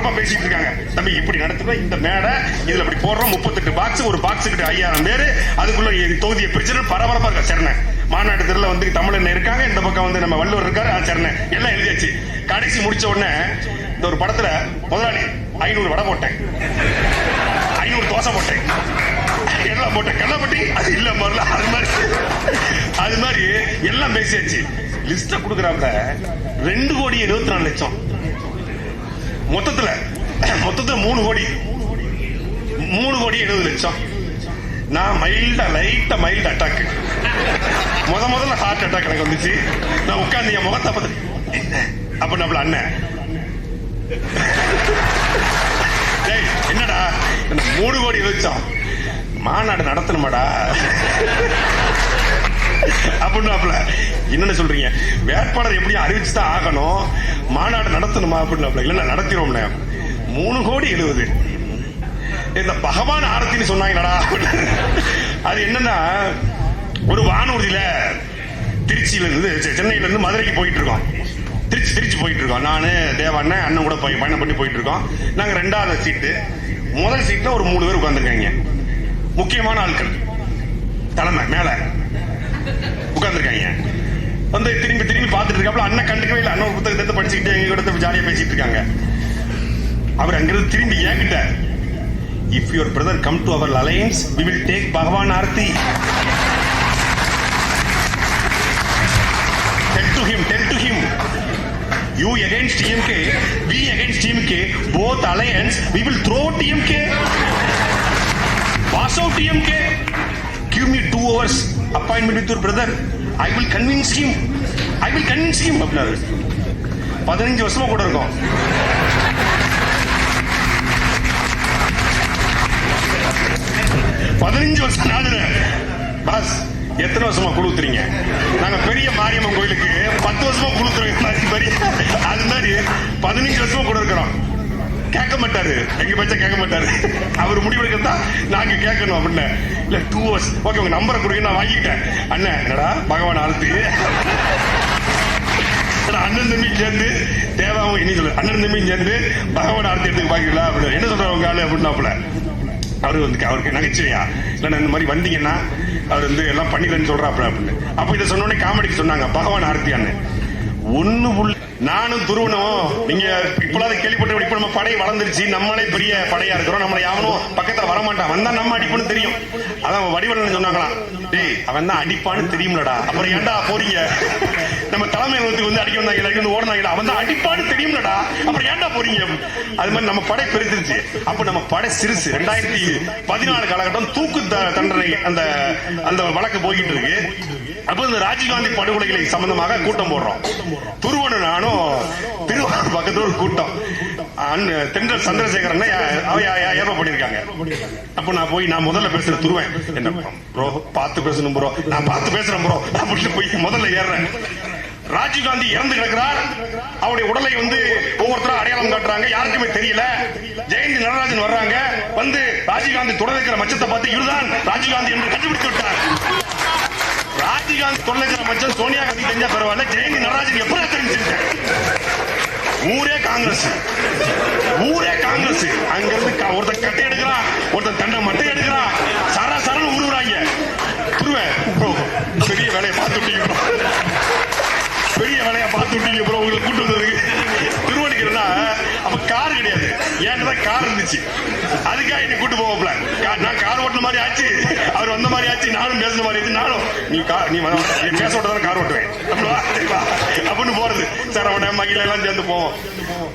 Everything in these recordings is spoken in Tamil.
பரபரப்பா பேசிட்டு இருக்காங்க. தம்பி இப்படி நடத்துறோம் இந்த மேடை இதுல இப்படி போடுறோம் முப்பத்தெட்டு பாக்ஸ் ஒரு பாக்ஸுக்கு ஐயாயிரம் பேரு. அதுக்குள்ள தொகுதியை பிரிச்சு பரபரப்பா இருக்கா சரண. மாநாட்டு தெருல வந்து தமிழன் இருக்காங்க இந்த பக்கம் வந்து நம்ம வள்ளுவர் இருக்காரு ஆ, சரண. எல்லாம் எழுதியாச்சு. கடைசி முடிச்ச உடனே இந்த ஒரு படத்துல முதலாளி ஐநூறு வடை போட்டேன். ஐநூறு தோசை போட்டேன். எல்லாம் போட்டேன். கள்ளப்பட்டி அது இல்ல முதல்ல அது மாதிரி. அது மாதிரி எல்லாம் பேசியாச்சு. லிஸ்ட கொடுக்குறாங்க ரெண்டு கோடி எழுபத்தி நாலு லட்சம். மொத்தத்துல மொத்தத்துல மூணு கோடி. மூணு கோடி எழுபது லட்சம். நான் மைல்டா லைட்டா மைல்டு அட்டாக் முத முதல்ல ஹார்ட் அட்டாக் எனக்கு வந்துச்சு. நான் உட்கார்ந்து என் முகத்தை பார்த்து அப்ப நம்மள அண்ணன். என்னடா? மூணு கோடி லட்சம். மாநாடு நடத்தணுமாடா? அப்படின்னாப்ல என்னென்ன சொல்றீங்க? வேட்பாளர் எப்படியும் அறிவிச்சு தான் ஆகணும். மாநாடு நடத்தணுமா அப்படின்னாப்ல இல்ல நடத்திடுவோம்னே மூணு கோடி எழுபது இந்த பகவான் ஆரத்தின்னு சொன்னாங்கடா. அது என்னன்னா ஒரு வானூர்தியில திருச்சியில இருந்து செ- சென்னையில இருந்து மதுரைக்கு போயிட்டு இருக்கோம் திருச்சி திருச்சி போயிட்டு இருக்கோம் நானு தேவாண்ணன் அண்ணன் கூட போய் பயணம் பண்ணி போயிட்டு இருக்கோம் நாங்க ரெண்டாவது சீட்டு. முதல் சீட்ல ஒரு மூணு பேர் உட்காந்துருக்காங்க முக்கியமான ஆட்கள். தலைமை மேல. உட்காந்துருக்காங்க வந்து திரும்பி திரும்பி பார்த்துட்டு இருக்காப்புல அண்ணன் கண்டுக்கவே இல்லை. அண்ணன் புத்தகத்தை எடுத்து படிச்சுக்கிட்டு எங்க கூட ஜாலியா பேசிட்டு இருக்காங்க. அவர் அங்கிருந்து திரும்பி என்கிட்ட if your brother come to our alliance we will take பகவான் Aarthi tell to him tell to him you against TMK, we against TMK, both alliance, we will throw TMK. Pass out TMK. Give me two hours appointment with your brother I will convince him I will convince him அப்படின்னாரு பதினஞ்சு வருஷமா கூட இருக்கும். பதினஞ்சு வருஷம் நாடுறேன் பாஸ் எத்தனை வருஷமா குழுத்துறீங்க நாங்க பெரிய மாரியம்மன் கோயிலுக்கு பத்து வருஷமா குழுத்துறோம் அது மாதிரி பதினஞ்சு வருஷமா கூட இருக்கிறோம். மாட்டாரு எங்க பச்சா கேட்க மாட்டாரு அவர் முடிவெடுக்கிறதா நாங்க கேட்கணும் அப்படின்னு. இல்ல டூ ஹவர்ஸ் ஓகே உங்க நம்பரை கொடுங்க நான் வாங்கிக்கிட்டேன். அண்ணன் என்னடா பகவான் ஆழ்த்து. அண்ணன் தம்பி சேர்ந்து தேவாவும் இனி சொல்லு. அண்ணன் தம்பி சேர்ந்து பகவான் ஆர்த்தி எடுத்து பாக்கலாம் அப்படின்னு. என்ன சொல்ற உங்க ஆளு அப்படின்னாப்புல? அவரு வந்து அவருக்கு நகைச்சுவையா? இல்ல இந்த மாதிரி வந்தீங்கன்னா அவர் வந்து எல்லாம் பண்ணிக்கிறேன்னு சொல்றாப்புல அப்படின்னு. அப்ப இதை சொன்ன உடனே காமெடிக்கு சொன்னாங்க பகவான் ஆர்த்தியான்னு ஒன்னு புள்ள நானும் துருவனும் நீங்க இப்பளாவது கேள்விப்பட்ட இப்ப நம்ம படை வளர்ந்துருச்சு. நம்மளே பெரிய படையா இருக்கிறோம். நம்மளை யாவனும் பக்கத்துல வரமாட்டான். வந்தா நம்ம அடிப்புன்னு தெரியும். அதான் வடிவலன் சொன்னாங்களாம். டேய் அவன் தான் அடிப்பான்னு தெரியும்லடா. அப்புறம் ஏன்டா போறீங்க? நம்ம தலைமை வந்து வந்து அடிக்க வந்தாங்க எல்லாரும் வந்து ஓடுனாங்கடா அவன் தான் அடிப்பான்னு தெரியும்லடா. அப்புறம் ஏன்டா போறீங்க? அது மாதிரி நம்ம படை பெருத்துருச்சு. அப்ப நம்ம படை சிறுசு. ரெண்டாயிரத்தி பதினாலு காலகட்டம் தூக்கு தண்டனை அந்த அந்த வழக்கு போய்கிட்டு இருக்கு. அப்ப இந்த ராஜீவ்காந்தி படுகொலைகளை சம்பந்தமாக கூட்டம் போடுறோம். துருவனு நானும் திருவாரூர் பக்கத்துல ஒரு கூட்டம். அண்ணன் தென்றல் சந்திரசேகரன் ஏற்பாடு பண்ணிருக்காங்க அப்ப நான் போய் நான் முதல்ல பேசுற துருவேன். என்ன ப்ரோ பார்த்து பேசணும் ப்ரோ. நான் பார்த்து பேசுறேன் ப்ரோ. அப்படின்னு போய் முதல்ல ஏறுறேன். ராஜீவ்காந்தி இறந்து கிடக்கிறார். அவருடைய உடலை வந்து ஒவ்வொருத்தரும் அடையாளம் காட்டுறாங்க. யாருக்குமே தெரியல. ஜெயந்தி நடராஜன் வர்றாங்க. வந்து ராஜீவ்காந்தி தொடர் மச்சத்தை பார்த்து இதுதான் ராஜீவ்காந்தி என்று கண்டுபிடித்து விட்டார். ராஜீவ்காந்தி தொடர் மச்சம் சோனியா காந்தி தெரிஞ்சா பரவாயில்ல ஜெயந்தி நடராஜன் எப்படி தெரிஞ்சுட்டேன் ஊரே காங்கிரஸ். ஊரே காங்கிரஸ். அங்க இருந்து க- ஒருத்தன் கட்டை எடுக்கிறான் ஒருத்தன் தண்டை மட்டை எடுக்கிறான் சர சரன்னு உருவுறாங்க திருவேன் ப்ரோ பெரிய வேலையை பார்த்து விட்டீங்க பார்த்து விட்டீங்க ப்ரோ உங்களுக்கு கூட்டு வந்ததுக்கு. திருவணிக்கிறனா அப்ப கார் கிடையாது. ஏன்னா கார் இருந்துச்சு. அதுக்காக என்னை கூட்டு போவாப்ல கா- நான் கார் ஓட்டுன மாதிரி ஆச்சு. அவர் வந்த மாதிரி ஆச்சு. நானும் பேசுன மாதிரி ஆச்சு. நானும் நீ கார் நீ பேச விட்டதான கார் ஓட்டுவேன். அப்படின்னு போறது. சரவண மகிழ எல்லாம் சேர்ந்து போவோம்.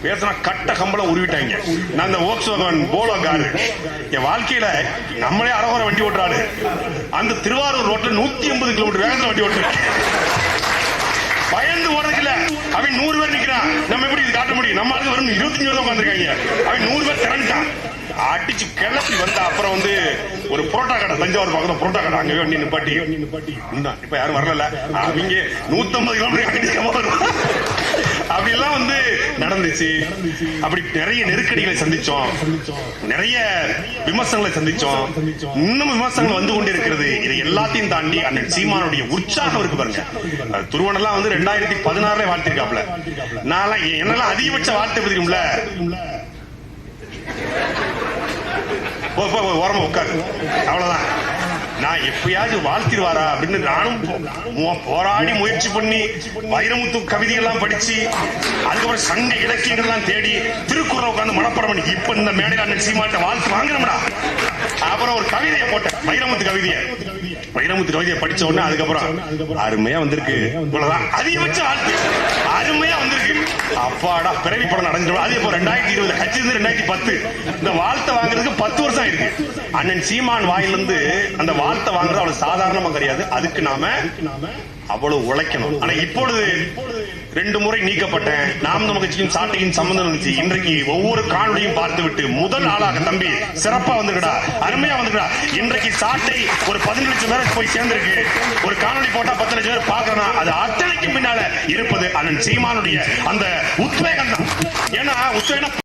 பேசினா கட்ட கம்பளம் உருவிட்டாங்க. நான் அந்த ஓக்ஸ்வாகன் போலோ காரு என் வாழ்க்கையில நம்மளே அரவர வண்டி ஓட்டுறாரு அந்த திருவாரூர் ரோட்ல நூத்தி ஐம்பது கிலோமீட்டர் வேகத்துல வண்டி ஓட்டுறேன். பயந்து ஓடுறதுல அவன் நூறு பேர் நிக்கிறான். நம்ம எப்படி இது காட்ட முடியும்? நம்ம ஆளுக்கு வரும் இருபத்தஞ்சு பேர் உட்காந்துருக்காங்க அவன் நூறு பேர் திரண்டான் அடிச்சு கிளப்பி வந்த அப்புறம் வந்து ஒரு புரோட்டா கடை தஞ்சாவூர் பக்கத்துல புரோட்டா கடை. அங்கே வண்டி நிப்பாட்டி இந்தான், இப்ப யாரும் வரல அவங்க நூத்தம்பது கிலோமீட்டர் இதெல்லாம் வந்து நடந்துச்சு. அப்படி நிறைய நெருக்கடிகளை சந்திச்சோம். நிறைய விமர்சனங்களை சந்திச்சோம். இன்னும் விமர்சனங்கள் வந்து கொண்டிருக்கிறது. இதை எல்லாத்தையும் தாண்டி அண்ணன் சீமானுடைய உற்சாகம் இருக்கு பாருங்க. துருவனெல்லாம் வந்து ரெண்டாயிரத்தி பதினாறுல வாழ்த்திருக்காப்ல. நான் என்னெல்லாம் அதிகபட்ச வார்த்தை தெரியும்ல ஓரமா உட்காரு. அவ்வளவுதான். நான் எப்பயாவது வாழ்த்திடுவாரா அப்படின்னு நானும் போராடி முயற்சி பண்ணி வைரமுத்து கவிதைகள்லாம் படிச்சு அதுக்கப்புறம் சங்க இலக்கியங்கள்லாம் தேடி திருக்குறள் உட்காந்து மனப்படம் பண்ணி இப்ப இந்த மேடையில் அண்ணன் சீமாட்ட வாழ்த்து வாங்குறோம்டா அப்புறம் ஒரு கவிதையை போட்டேன் வைரமுத்து கவிதையை. வைரமுத்து கவிதையை படிச்ச உடனே அதுக்கப்புறம் அருமையா வந்திருக்கு. இவ்வளவுதான். அதிகபட்ச வாழ்த்து. அப்பாடா பிறவி படம் நடந்துடும் அது இப்போ ரெண்டாயிரத்தி இருபது கட்சி இருந்து ரெண்டாயிரத்தி பத்து. இந்த வாழ்த்தை வாங்குறதுக்கு பத்து வருஷம் ஆயிருக்கு. அண்ணன் சீமான் வாயிலிருந்து அந்த வாழ்த்தை வாங்குறது அவ்வளவு சாதாரணமா கிடையாது. அதுக்கு நாம அவ்வளவு உழைக்கணும். ஆனா இப்பொழுது ரெண்டு முறை நீக்கப்பட்டேன். நாம் நம்ம கட்சியும் சாட்டையும் சம்பந்தம் இருந்துச்சு இன்றைக்கு ஒவ்வொரு காணொலியும் பார்த்து விட்டு முதல் ஆளாக தம்பி சிறப்பா வந்துருக்கடா அருமையா வந்துருக்கடா. இன்றைக்கு சாட்டை ஒரு பதினஞ்சு லட்சம் பேருக்கு போய் சேர்ந்திருக்கு. ஒரு காணொலி போட்டா பத்து லட்சம் பேர் பாக்குறோம் அது அத்தனைக்கு பின்னால இருப்பது அண்ணன் சீமானுடைய அந்த உத்வேகம் தான். ஏன்னா உத்வேகம்